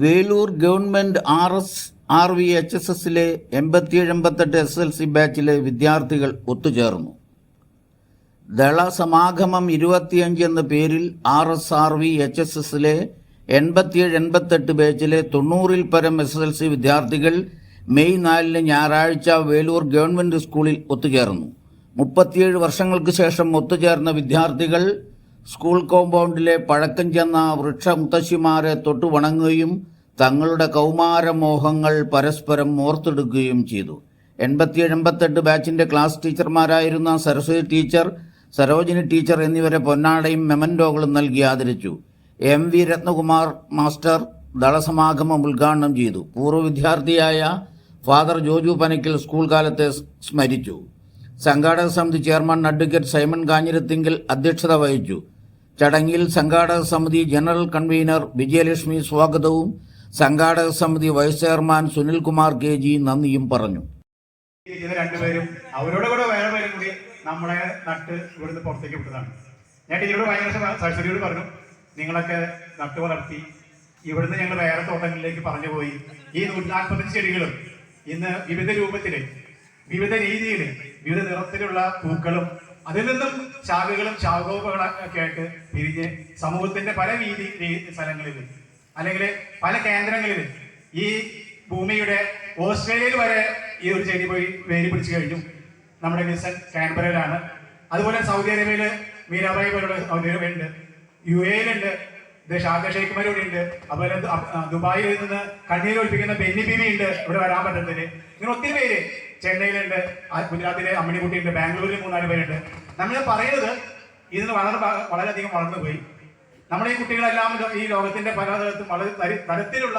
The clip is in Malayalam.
Velur government R S R V H S എസിലെ എൺപത്തിയേഴ് എൺപത്തെട്ട് എസ് എൽ സി ബാച്ചിലെ വിദ്യാർത്ഥികൾ ഒത്തുചേർന്നു. ദള സമാഗമം ഇരുപത്തിയഞ്ച് എന്ന പേരിൽ R S R V H S എസിലെ എൺപത്തിയേഴ് എൺപത്തെട്ട് ബാച്ചിലെ തൊണ്ണൂറിൽ പരം എസ് എൽ സി വിദ്യാർത്ഥികൾ മെയ് നാലിന് ഞായറാഴ്ച വേലൂർ ഗവൺമെന്റ് സ്കൂളിൽ ഒത്തുചേർന്നു. മുപ്പത്തിയേഴ് വർഷങ്ങൾക്ക് ശേഷം ഒത്തുചേർന്ന വിദ്യാർത്ഥികൾ സ്കൂൾ കോമ്പൗണ്ടിലെ പഴക്കം ചെന്ന വൃക്ഷമുത്തശ്ശിമാരെ തൊട്ടു വണങ്ങുകയും തങ്ങളുടെ കൗമാരമോഹങ്ങൾ പരസ്പരം ഓർത്തെടുക്കുകയും ചെയ്തു. എൺപത്തി എൺപത്തെട്ട് ബാച്ചിന്റെ ക്ലാസ് ടീച്ചർമാരായിരുന്ന സരസ്വതി ടീച്ചർ സരോജിനി ടീച്ചർ എന്നിവരെ പൊന്നാടയും മെമൻഡോകളും നൽകി ആദരിച്ചു. എം വി രത്നകുമാർ മാസ്റ്റർ ദളസമാഗമം ഉദ്ഘാടനം ചെയ്തു. പൂർവ വിദ്യാർത്ഥിയായ ഫാദർ ജോജു പനക്കിൽ സ്കൂൾ കാലത്തെ സ്മരിച്ചു. സംഘാടക സമിതി ചെയർമാൻ അഡ്വക്കേറ്റ് സൈമൺ കാഞ്ഞിരത്തിങ്കിൽ അധ്യക്ഷത വഹിച്ചു. ചടങ്ങിൽ സംഘാടക സമിതി ജനറൽ കൺവീനർ വിജയലക്ഷ്മി സ്വാഗതവും സംഘാടക സമിതി vice chairman Sunilkumar K G നന്ദിയും പറഞ്ഞു. രണ്ടുപേരും അവരോട് കൂടെ വേറെ പേരും കൂടി നമ്മളെ നട്ട് ഇവിടുന്ന് പുറത്തേക്ക് വിട്ടതാണ്. ഞാൻ ടീച്ചറോട് ഭയങ്കര സരസ്വതിയോട് പറഞ്ഞു നിങ്ങളൊക്കെ നട്ട് വളർത്തി ഇവിടുന്ന് ഞങ്ങൾ വേറെ തോട്ടങ്ങളിലേക്ക് പറഞ്ഞു പോയി ഈ നൂറ്റി നാൽപ്പത്തഞ്ച് ചെടികളും ഇന്ന് വിവിധ രൂപത്തിൽ വിവിധ രീതിയിൽ വിവിധ നിറത്തിലുള്ള പൂക്കളും അതിൽ നിന്നും ശാഖകളും ശാഖോപകളൊക്കെ ആയിട്ട് പിരിഞ്ഞ് സമൂഹത്തിന്റെ പല വീതി സ്ഥലങ്ങളിൽ അല്ലെങ്കിൽ പല കേന്ദ്രങ്ങളിൽ ഈ ഭൂമിയുടെ ഓസ്ട്രേലിയയിൽ വരെ ഈ ഒരു ചെടി പോയി വേരി പിടിച്ചു കഴിഞ്ഞു. നമ്മുടെ വിസൻ കാൻബറയിലാണ്. അതുപോലെ സൗദി അറേബ്യയിൽ മീരാബായി പോലുള്ള സൗദി അറേബ്യയുണ്ട് യു എയിലുണ്ട് ഇത് ഷാർജ ഉണ്ട്. അതുപോലെ ദുബായിൽ നിന്ന് കണ്ണീർ ഒളിപ്പിക്കുന്ന ബെന്നി ബിബി ഉണ്ട് ഇവിടെ വരാൻ പറ്റത്തില്ല? ഇങ്ങനെ ഒത്തിരി പേര് ചെന്നൈയിലുണ്ട് ഗുജറാത്തിലെ അമ്മിണിക്കുട്ടിയുണ്ട് ബാംഗ്ലൂരിൽ മൂന്നാൽ പേരുണ്ട്. നമ്മൾ പറയുന്നത് ഇതിന് വളരെ വളരെയധികം വളർന്നു പോയി നമ്മുടെ ഈ കുട്ടികളെല്ലാം ഈ ലോകത്തിന്റെ പല വളരെ തരത്തിലുള്ള